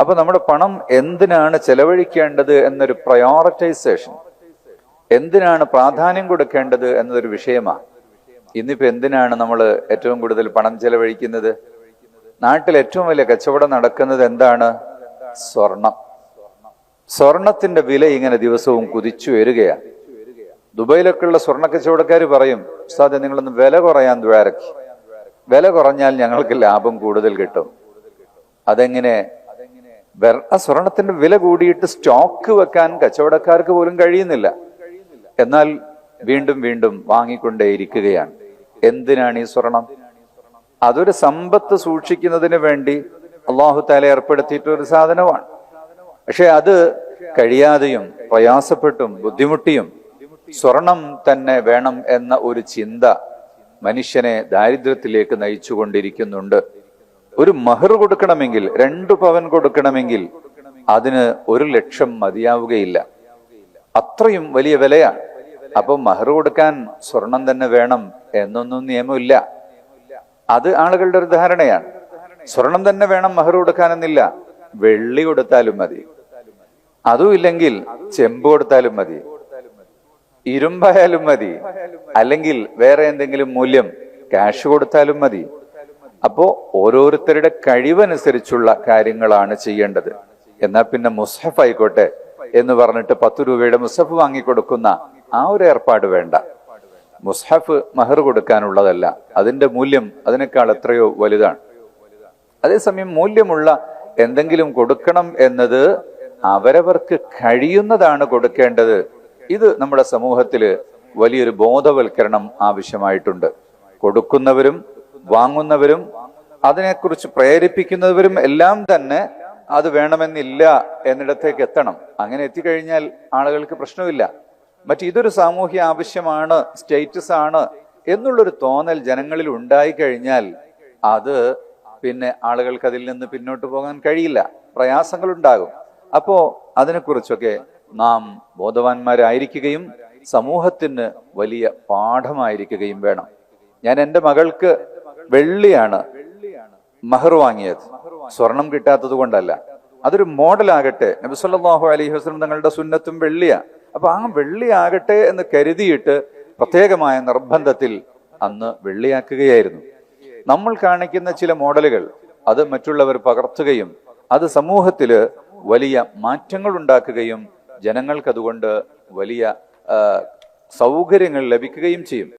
അപ്പൊ നമ്മുടെ പണം എന്തിനാണ് ചെലവഴിക്കേണ്ടത് എന്നൊരു പ്രയോറിറ്റൈസേഷൻ എന്തിനാണ് പ്രാധാന്യം കൊടുക്കേണ്ടത് എന്നതൊരു വിഷയമാണ്. ഇന്നിപ്പോ എന്തിനാണ് നമ്മൾ ഏറ്റവും കൂടുതൽ പണം ചെലവഴിക്കുന്നത്? നാട്ടിൽ ഏറ്റവും വലിയ കച്ചവടം നടക്കുന്നത് എന്താണ്? സ്വർണം. സ്വർണത്തിന്റെ വില ഇങ്ങനെ ദിവസവും കുതിച്ചു വരികയാണ്. ദുബൈയിലൊക്കെയുള്ള സ്വർണ കച്ചവടക്കാർ പറയും ഉസ്താദ് നിങ്ങളൊന്ന് വില കുറയാൻ ദ്വാരക്ക്. വില കുറഞ്ഞാൽ ഞങ്ങൾക്ക് ലാഭം കൂടുതൽ കിട്ടും. അതെങ്ങനെ? ആ സ്വർണത്തിന്റെ വില കൂടിയിട്ട് സ്റ്റോക്ക് വെക്കാൻ കച്ചവടക്കാർക്ക് പോലും കഴിയുന്നില്ല. എന്നാൽ വീണ്ടും വീണ്ടും വാങ്ങിക്കൊണ്ടേയിരിക്കുകയാണ്. എന്തിനാണ് ഈ സ്വർണം? അതൊരു സമ്പത്ത് സൂക്ഷിക്കുന്നതിന് വേണ്ടി അള്ളാഹു താല ഏർപ്പെടുത്തിയിട്ട് ഒരു സാധനമാണ്. പക്ഷെ അത് കഴിയാതെയും പ്രയാസപ്പെട്ടും ബുദ്ധിമുട്ടിയും സ്വർണം തന്നെ വേണം എന്ന ഒരു ചിന്ത മനുഷ്യനെ ദാരിദ്ര്യത്തിലേക്ക് നയിച്ചുകൊണ്ടിരിക്കുന്നുണ്ട്. ഒരു മഹർ കൊടുക്കണമെങ്കിൽ രണ്ടു പവൻ കൊടുക്കണമെങ്കിൽ അതിന് ഒരു ലക്ഷം മതിയാവുകയില്ല. അത്രയും വലിയ വിലയാണ്. അപ്പൊ മഹർ കൊടുക്കാൻ സ്വർണം തന്നെ വേണം എന്നൊന്നും നിയമമില്ല. അത് ആളുകളുടെ ഒരു ധാരണയാണ്. സ്വർണം തന്നെ വേണം മഹർ കൊടുക്കാനെന്നില്ല. വെള്ളി കൊടുത്താലും മതി. അതും ഇല്ലെങ്കിൽ ചെമ്പ് കൊടുത്താലും മതി. ഇരുമ്പായാലും മതി. അല്ലെങ്കിൽ വേറെ എന്തെങ്കിലും മൂല്യം ക്യാഷ് കൊടുത്താലും മതി. അപ്പോ ഓരോരുത്തരുടെ കഴിവനുസരിച്ചുള്ള കാര്യങ്ങളാണ് ചെയ്യേണ്ടത്. എന്നാൽ പിന്നെ മുസ്ഹഫ് ആയിക്കോട്ടെ എന്ന് പറഞ്ഞിട്ട് പത്ത് രൂപയുടെ മുസ്ഹഫ് വാങ്ങിക്കൊടുക്കുന്ന ആ ഒരു ഏർപ്പാട് വേണ്ട. മുസ്ഹഫ് മഹർ കൊടുക്കാനുള്ളതല്ല. അതിന്റെ മൂല്യം അതിനേക്കാൾ എത്രയോ വലുതാണ്. അതേസമയം മൂല്യമുള്ള എന്തെങ്കിലും കൊടുക്കണം എന്നത് അവരവർക്ക് കഴിയുന്നതാണ് കൊടുക്കേണ്ടത്. ഇത് നമ്മുടെ സമൂഹത്തിൽ വലിയൊരു ബോധവൽക്കരണം ആവശ്യമായിട്ടുണ്ട്. കൊടുക്കുന്നവരും വാങ്ങുന്നവരും അതിനെക്കുറിച്ച് പ്രേരിപ്പിക്കുന്നവരും എല്ലാം തന്നെ അത് വേണമെന്നില്ല എന്നിടത്തേക്ക് എത്തണം. അങ്ങനെ എത്തിക്കഴിഞ്ഞാൽ ആളുകൾക്ക് പ്രശ്നമില്ല. മറ്റ് ഇതൊരു സാമൂഹ്യ ആവശ്യമാണ് സ്റ്റേറ്റസ് ആണ് എന്നുള്ളൊരു തോന്നൽ ജനങ്ങളിൽ ഉണ്ടായി കഴിഞ്ഞാൽ അത് പിന്നെ ആളുകൾക്ക് അതിൽ നിന്ന് പിന്നോട്ട് പോകാൻ കഴിയില്ല. പ്രയാസങ്ങൾ ഉണ്ടാകും അപ്പോ അതിനെക്കുറിച്ചൊക്കെ നാം ബോധവാന്മാരായിരിക്കുകയും സമൂഹത്തിന് വലിയ പാഠമായിരിക്കുകയും വേണം. ഞാൻ എന്റെ മകൾക്ക് വെള്ളിയാണ് മഹർ വാങ്ങിയത്. സ്വർണം കിട്ടാത്തത് കൊണ്ടല്ല. അതൊരു മോഡലാകട്ടെ നബി സല്ലല്ലാഹു അലൈഹി വസ്ലം തങ്ങളുടെ സുന്നത്തും വെള്ളിയാ. അപ്പൊ ആ വെള്ളിയാകട്ടെ എന്ന് കരുതിയിട്ട് പ്രത്യേകമായ നിർബന്ധത്തിൽ അന്ന് വെള്ളിയാക്കുകയായിരുന്നു. നമ്മൾ കാണിക്കുന്ന ചില മോഡലുകൾ അത് മറ്റുള്ളവർ പകർത്തുകയും അത് സമൂഹത്തിൽ വലിയ മാറ്റങ്ങൾ ഉണ്ടാക്കുകയും ജനങ്ങൾക്ക് അതുകൊണ്ട് വലിയ സൗകര്യങ്ങൾ ലഭിക്കുകയും ചെയ്യും.